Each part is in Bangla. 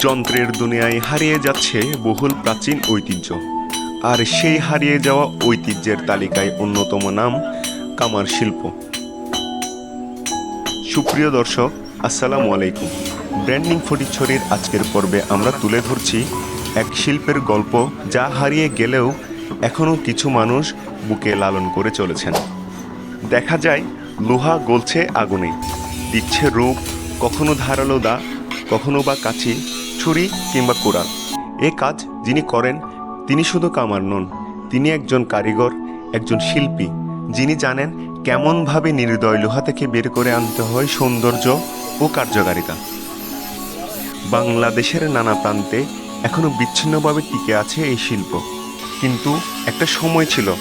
যন্ত্রের দুনিয়ায় হারিয়ে যাচ্ছে বহুল প্রাচীন ঐতিহ্য। আর সেই হারিয়ে যাওয়া ঐতিহ্যের তালিকায় অন্যতম নাম কামার শিল্প। সুপ্রিয় দর্শক, আসসালামু আলাইকুম। ব্র্যান্ডিং ফটিকছড়ির আজকের পর্বে আমরা তুলে ধরছি এক শিল্পের গল্প যা হারিয়ে গেলেও এখনও কিছু মানুষ বুকে লালন করে চলেছেন। দেখা যায়, লোহা গলছে আগুনে। দিচ্ছে রূপ, কখনো ধারালো দা, কখনো বা কাছি ছুরি কিংবা কোড়াল। এ কাজ যিনি করেন, তিনি শুধু কামার নন, তিনি একজন কারিগর, একজন শিল্পী, যিনি জানেন কেমনভাবে নির্দয় লোহা থেকে বের করে আনতে হয় সৌন্দর্য ও কার্যকারিতা। বাংলাদেশের নানা প্রান্তে এখনও বিচ্ছিন্নভাবে টিকে আছে এই শিল্প। কিন্তু একটা সময় ছিল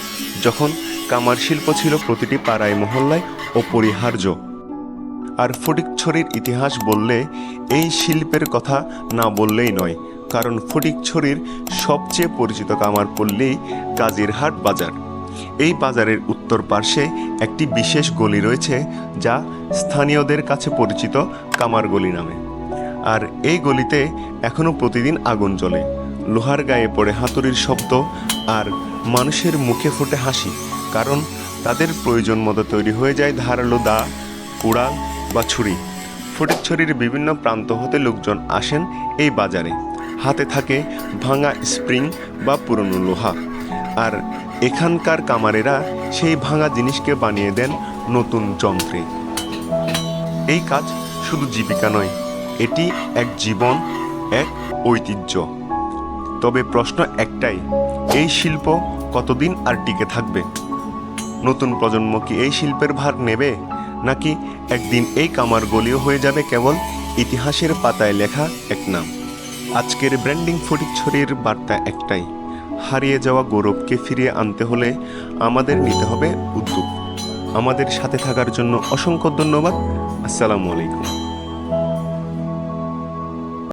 যখন কামার শিল্প ছিল প্রতিটি পাড়ায়, মহল্লায় অপরিহার্য। আর ফটিকছড়ির ইতিহাস বললে এই শিল্পের কথা না বললেই নয়, কারণ ফটিকছড়ির সবচেয়ে পরিচিত কামার পল্লী কাজিরহাট বাজার। এই বাজারের উত্তর পার্শ্বে একটি বিশেষ গলি রয়েছে যা স্থানীয়দের কাছে পরিচিত কামার গলি নামে। আর এই গলিতে এখনও প্রতিদিন আগুন জ্বলে। লোহার গায়ে পড়ে হাতুড়ির শব্দ আর মানুষের মুখে ফুটে হাসি, কারণ তাদের প্রয়োজন মতো তৈরি হয়ে যায় ধারালো দা, কুড়াল বা ছুরি। ফটিকছড়ির বিভিন্ন প্রান্ত হতে লোকজন আসেন এই বাজারে। হাতে থাকে ভাঙা স্প্রিং বা পুরনো লোহা। আর এখানকার কামারেরা সেই ভাঙা জিনিসকে বানিয়ে দেন নতুন যন্ত্রে। এই কাজ শুধু জীবিকা নয়, এটি এক জীবন, এক ঐতিহ্য। তবে প্রশ্ন একটাই, এই শিল্প কতদিন আর টিকে থাকবে? নতুন প্রজন্ম কি এই শিল্পের ভার নেবে? নাকি একদিন এই কামার গলিও হয়ে যাবে কেবল ইতিহাসের পাতায় লেখা এক নাম। আজকের ব্র্যান্ডিং ফটিকছড়ির বার্তা একটাই, হারিয়ে যাওয়া গৌরবকে ফিরিয়ে আনতে হলে আমাদের নিতে হবে উদ্যোগ। আমাদের সাথে থাকার জন্য অসংখ্য ধন্যবাদ। আসসালামু আলাইকুম।